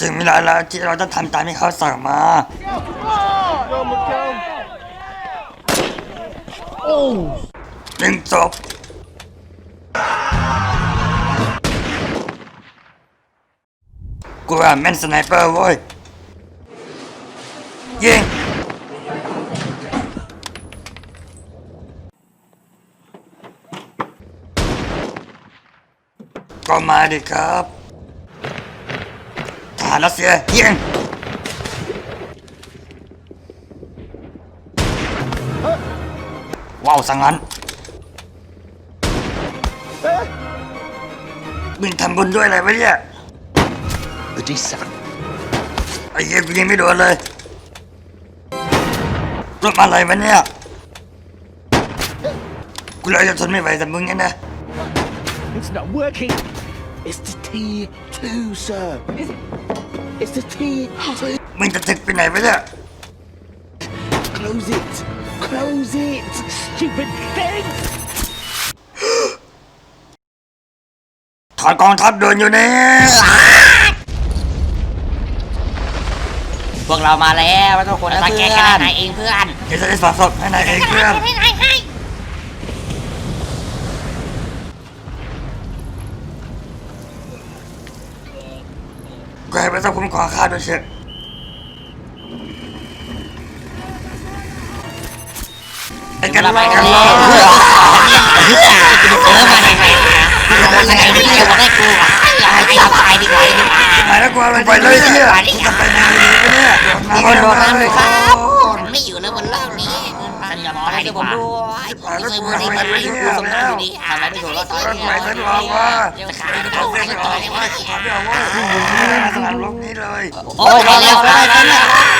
ถึงเวลาแล้วที่เราต้องทำตามที่เขาสั่งมา โอ้หนึ่งศพกูว่าแม่นสไนเปอร์เว้ยยิงก็มาดิครับ หารรัสเซียยิงว้าวสังงั้นมึงทำบุญด้วยอะไรวะเนี่ย The D7 ไอ้เหี้ยกูยิงไม่โดนเลยรถอะไรวะเนี่ยกูเลยจะทนไม่ไหวแต่มึงเนี่ยนะ It's not working It's the T2 sir It's the T2 มึงจะถึกไปไหนวะเนี่ย Close it Close it Stupid thing ถอนกองทัพเดินอยู่นี่พวกเรามาแล้วทุกคนนะเพื่อนนายเองเพื่อนเดี๋ยวจะได้ฝากศพให้นายเองเพื่อน ให้ให้ให้กู ให้ไปสักคุ้มครองข้าด้วยเชอะไอ้กันรอกันรอเออมาให้ให้มาให้ไม่ได้มาได้กูให้ตายดีกว่าดีกว่าไหนแล้วกูเอาลงไปเลยเนี่ยกูจะไปไหนดีวะเนี่ยโดนน้ำโดนน้ำเลเลยยคครัรับบฉันไม่อยู่แล้วบนโลกนี้ฉันยอมตายดีกว่าด้วยไม่เคยพูดให้มันไม่รู้สมองอยู่ดีอะไรไม่ถูกแล้วตายรถไฟฉันรอว่าจะขาจะจะต้ต้อองงเส้ให้นต่ต่ออเลยว่าว่าขอเดี๋ยวว่าขอเดี๋ยวว่า สนามรบนี้เลย โอ้ยได้แล้วได้แล้ว